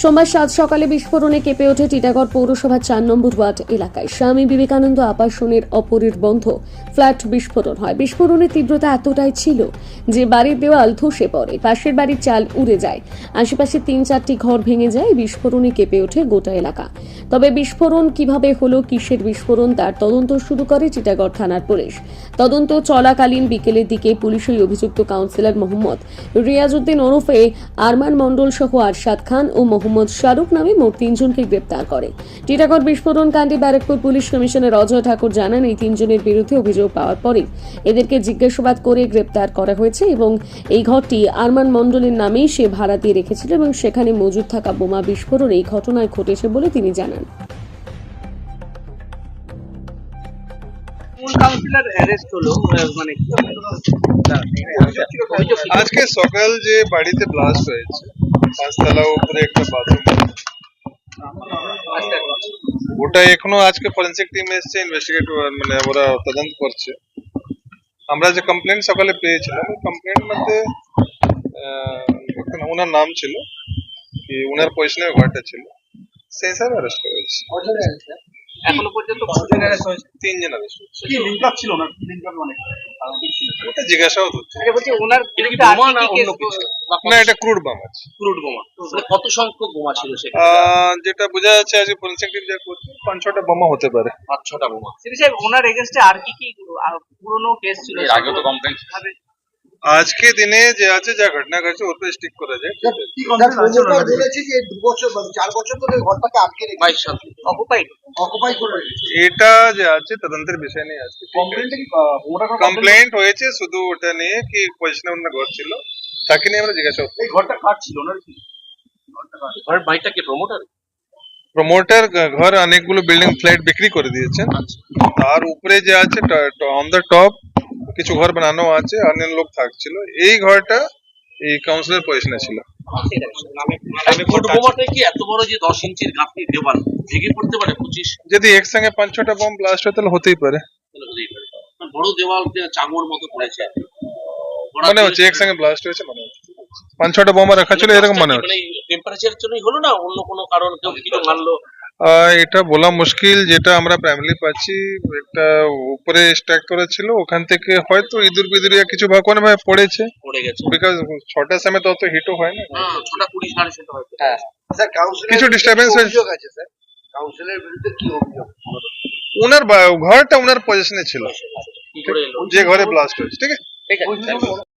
সোমবার সাত সকালে বিস্ফোরণে কেঁপে ওঠে টিটাগড় পৌরসভার চার নম্বর ওয়ার্ড এলাকায়। স্বামী বিবেকানন্দ আবাসনের অপরের বন্ধ। ফ্ল্যাট বিস্ফোরণ হয়। বিস্ফোরণের তীব্রতা এতটাই ছিল যে বাড়ির দেওয়াল ধসে পড়ে। পাশের বাড়ির চাল উড়ে যায়। আশেপাশে তিন চারটি ঘর ভেঙে যায়। বিস্ফোরণে কেঁপে ওঠে গোটা এলাকা। তবে বিস্ফোরণ কীভাবে হলো, কিসের বিস্ফোরণ, তার তদন্ত শুরু করে টিটাগড় থানার পুলিশ। তদন্ত চলাকালীন বিকেলের দিকে পুলিশ ওই অভিযুক্ত কাউন্সিলর মোহাম্মদ রিয়াজউদ্দিন ওরফে আরমান মণ্ডল সহ আরশাদ খান ও মোহাম্মদ শাহরুখ নামে মোট তিনজনকে গ্রেপ্তার করে। টিটাগড় বিস্ফোরণ কাণ্ডে ব্যারাকপুর পুলিশ কমিশনার অজয় ঠাকুর জানান, এই তিনজনের বিরুদ্ধে অভিযোগ পাওয়ার পরে এদেরকে জিজ্ঞাসাবাদ করে গ্রেপ্তার করা হয়েছে এবং এই ঘরটি আরমান মণ্ডলের নামেই সে ভাড়া দিয়ে রেখেছিল এবং সেখানে মজুদ থাকা বোমা বিস্ফোরণ এই ঘটনায় ঘটেছে বলে তিনি জানান। মানে? আজকে সকাল যে বাড়িতে ব্লাস্ট হয়েছে, পাঁচতলা উপরে একটা বাথরুম ওটা এখনও আজকে ফরেন্সিক টিম এসছে ইনভেস্টিগেট মানে ওরা তদন্ত করছে। আমরা যে কমপ্লেন সকালে পেয়েছিলাম, ওই কমপ্লেন মধ্যে ওনার নাম ছিল, কি ওনার পজিশনে ঘরটা ছিল, সেই হিসাবে অ্যারেস্ট করা হয়েছে এখনও পর্যন্ত তিনজন অ্যারেস্ট কি লিঙ্ক ছিল না লিঙ্ক ওটা জিজ্ঞাসাও হচ্ছে। বলছি ওনার বিরুদ্ধে আর কি কি কেস না এটা ক্রুড বাম ক্রুড বোমা। মানে কত সংখ্যক বোমা ছিল আহ, যেটা বোঝা যাচ্ছে আজকে ফরেন্সিক টিম যা করছে পাঁচ ছটা বোমা হতে পারে। পাঁচ ছটা বোমা। সাহেব ওনার এগেনস্টে আর কি কি পুরনো কেস ছিল আগেও তো। ভাবে- আজকে দিনে যে আছে যা ঘটনা ঘটছে ওর উপরে স্টিক করা যায়। এটা যে আছে তদন্তের বিষয় নিয়ে আছে কমপ্লেনটা হয়েছে শুধু ওটা নিয়ে কি পজিশনে ওনার ঘর ছিল? তাকে নিয়ে আমরা জিজ্ঞাসা এই ঘরটা কার ছিল ওনার কি? ঘরটা বাড়িটা কি প্রমোটার প্রমোটার ঘর অনেকগুলো বিল্ডিং ফ্ল্যাট বিক্রি করে দিয়েছেন। তার উপরে যে আছে অন দ্য টপ কিছু ঘর বানানো আছে অন্য লোক থাকছিল। এই ঘরটা এই কাউন্সিলর পজিশনে ছিল। ফুট বোমাটা কি এত বড় যে দশ ইঞ্চির দেওয়াল ভেঙে পড়তে পারে পঁচিশ? যদি একসঙ্গে পাঁচ ছটা বম ব্লাস্ট হয় তাহলে হতেই পারে। মানে বড় দেওয়াল চাঙর মতো পড়েছে। মনে হচ্ছে একসঙ্গে ব্লাস্ট হয়েছে মনে হচ্ছে। পাঁচ ছটা বোমা রাখা ছিল এরকম মনে হচ্ছে। টেম্পারেচারের জন্যই হলো না? অন্য কোনো কারণ কেউ কিছু মানলো? এটা বলা মুশকিল যেটা আমরা প্রাইমারি পাচ্ছি একটা উপরে স্ট্যাক করা ছিল ওখান থেকে হয়তো ইঁদুর বিদুরিয়া কিছু কোনো ভাবে পড়েছে। পড়ে গেছে। বিকজ ছটার সময় তো অত হিটও হয় না হ্যাঁ ছটা কুড়ি সাড়ে ছটা হয়তো। স্যার কাউন্সিলর কিছু হয়েছে? অভিযোগ আছে স্যার? কাউন্সিলরের বিরুদ্ধে কি অভিযোগ? ওনার ঘরটা ওনার পজিশনে ছিল। যে ঘরে ব্লাস্ট হয়েছে ঠিক আছে? ঠিক আছে